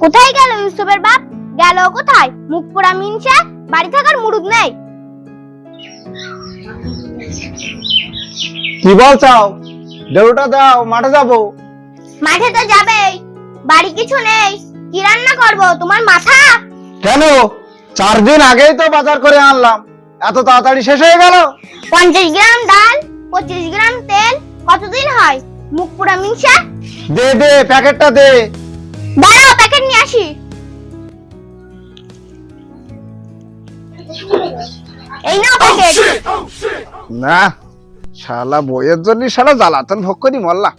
কোথায় গেল ইউসুফের বাপ? গেল কোথায়? মুখ পোড়া মিনছে বাড়ি থাকার মুরুদ নেই। কি বল চাও দেউটা দাও মাঠে যাব। মাঠে তো যাবেই। বাড়ি কিছু নেই। কি রান্না করব? তোমার মাথা? কেন? চার দিন আগেই তো বাজার করে আনলাম। এত তাড়াতাড়ি শেষ হয়ে গেল? পঞ্চাশ গ্রাম ডাল পঁচিশ গ্রাম তেল কতদিন হয়? মুখ পোড়া মিনছে দে দে প্যাকেটটা দে। দাঁড়াও প্যাকেট নিয়ে আসি। এই নাও প্যাকেট। না শালা বইয়ের জন্য শালা জ্বালাতন ভোগ করি মল্লা।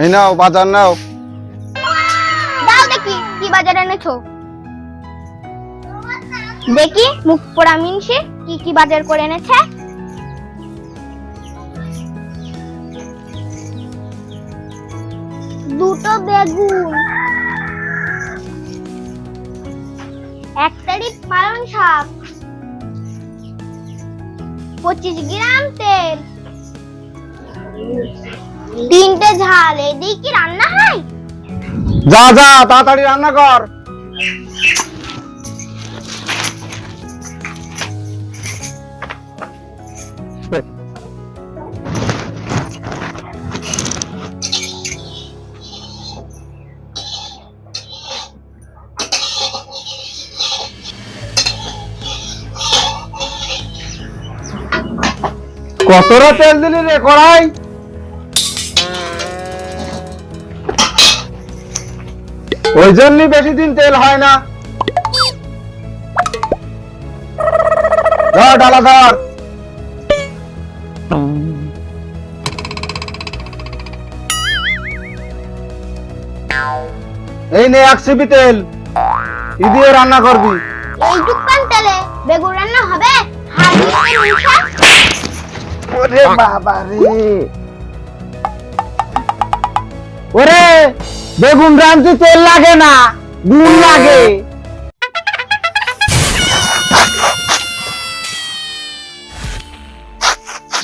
এই নাও, বাজার নাও। দাও দেখি, কি বাজার এনেছো? দেখি, মুখ পোড়া মিনসে, কি কি বাজার করে এনেছে? দুটো বেগুন। এক তারিখ পালং শাক। পঁচিশ গ্রাম তেল। তিনটে ঝাল, এদিকে কি রান্না হয়? যা যা, তাড়াতাড়ি রান্না কর। কতটা তেল দিলি রে কড়াই? ওই জন্যই বেশি দিন তেল হয় না। ধর ডালা ধর। এই নে এক সিপি তেল। রান্না করবি। এই তেলে বেগুন রান্না হবে? ওরে বাবা রে ওরে! বেগুন রাঁধতে তেল লাগে না নুন লাগে।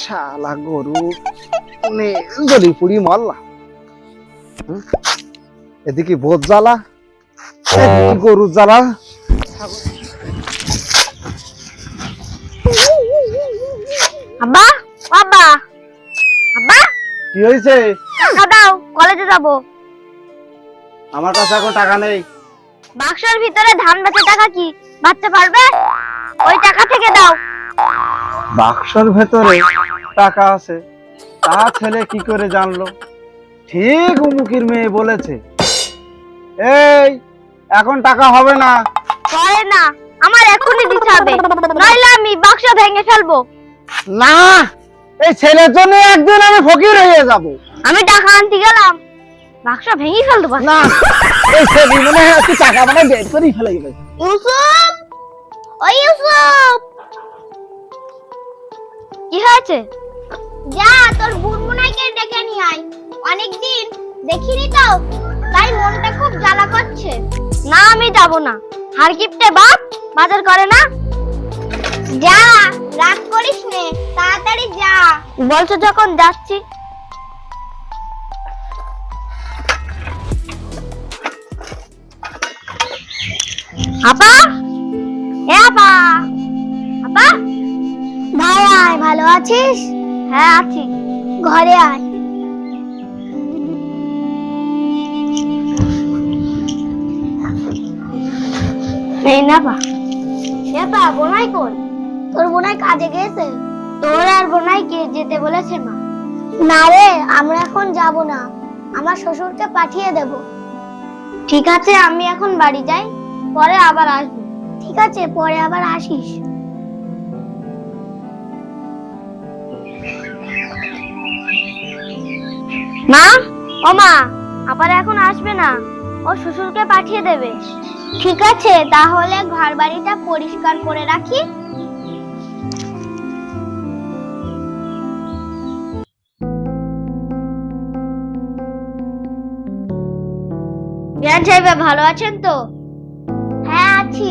শালা গরু নে জলি পুরি মারলা এদিকে বোধ জ্বালা এদিকে গরু জ্বালা। আব্বা আব্বা। আব্বা। কি হয়েছে? টাকা দাও কলেজে যাব। আমার কাছে এখন টাকা নেই। বাক্সের ভিতরে ধান বেচে টাকা কি? বাচ্চা পারবে? ওই টাকা থেকে দাও। বাক্সর ভেতরে টাকা আছে। তা ছেলে কি করে জানলো? ঠিক উমুকির মেয়ে বলেছে। এই এখন টাকা হবে না। পরে না আমার এখনই দিতে হবে নইলে আমি বাক্স ভেঙে ফেলব। না এই ছেলের জন্য একদিন আমি ফকির হয়ে যাব। আমি টাকা আনতে গেলাম। বাক্স ভেঙে ফেলতে পারি না এই ছেলে মনে হয় তুই টাকা মানে বের করেই ফেলে ইউসুফ! ওই ইউসুফ! কি হয়েছে? যা তোর বুনবুনাইকে ডেকে নিয়ে আয়। অনেকদিন দেখিনি তো তাই মনটা খুব জ্বালা করছে। না আমি যাব না। হারকিপটে বাপ বাজার করে না। যা রাগ করিস নে তাড়াতাড়ি যা। বলছো যখন যাচ্ছি আপা? এ আপা। আপা? ভাই আয় ভালো আছিস? হ্যাঁ আছি। ঘরে আয়। এই না পা এ পা বোনাই কোন তোর বোনাই কাজে গেছে তোর আর বোনাই কে যেতে বলেছে মা? না রে আমরা এখন যাব না। আমার শ্বশুরকে পাঠিয়ে দেব। ঠিক আছে আমি এখন বাড়ি যাই। পরে আবার আসব। ঠিক আছে, পরে আবার আসিস। মা, ও মা আবার এখন আসবে না। ও শ্বশুরকে পাঠিয়ে দেবে। ঠিক আছে, তাহলে ঘর বাড়িটা পরিষ্কার করে রাখি। জ্ঞান সাহেব, ভালো আছেন তো? আছি।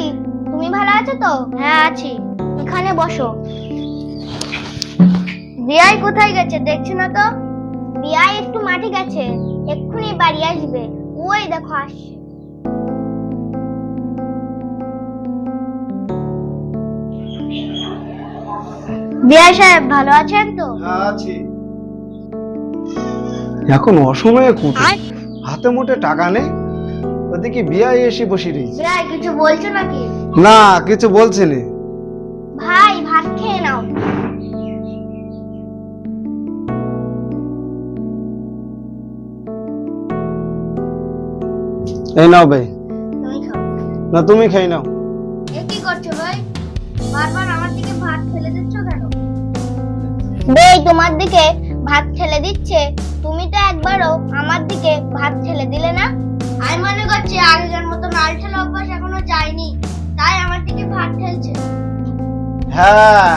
তুমি ভালো আছো তো? হ্যাঁ আছি। এখানে বসো। বিয়াই কোথায় গেছে দেখছ না তো? বিয়াই একটু মাঠে গেছে। এক্ষুনি বাড়ি আসবে। ওই দেখো আসছে। বিয়াই সাহেব ভালো আছেন তো? আছি। এখন অসময়ে কোথায়? হাতে মোটে টাকা নেই? ওদিকে বিয়ায় এসে বসে রয়েছে কিছু বলছো নাকি? না কিছু বলছে নে ভাই ভাত খেয়ে নাও। এই নাও ভাই। তুমি খাও। না তুমি খেয়ে নাও। এ কি করছ ভাই? বারবার আমার দিকে ভাত ফেলে দিচ্ছ কেন? বেই তোমার দিকে ভাত ঠেলে দিচ্ছে। তুমি তো একবারও আমার দিকে ভাত ঠেলে দিলে না? করছি আগেকার মতো নাল ঠেলা অভ্যাস এখনও যায়নি। তাই আমার দিকে ভাত ঠেলছে। হ্যাঁ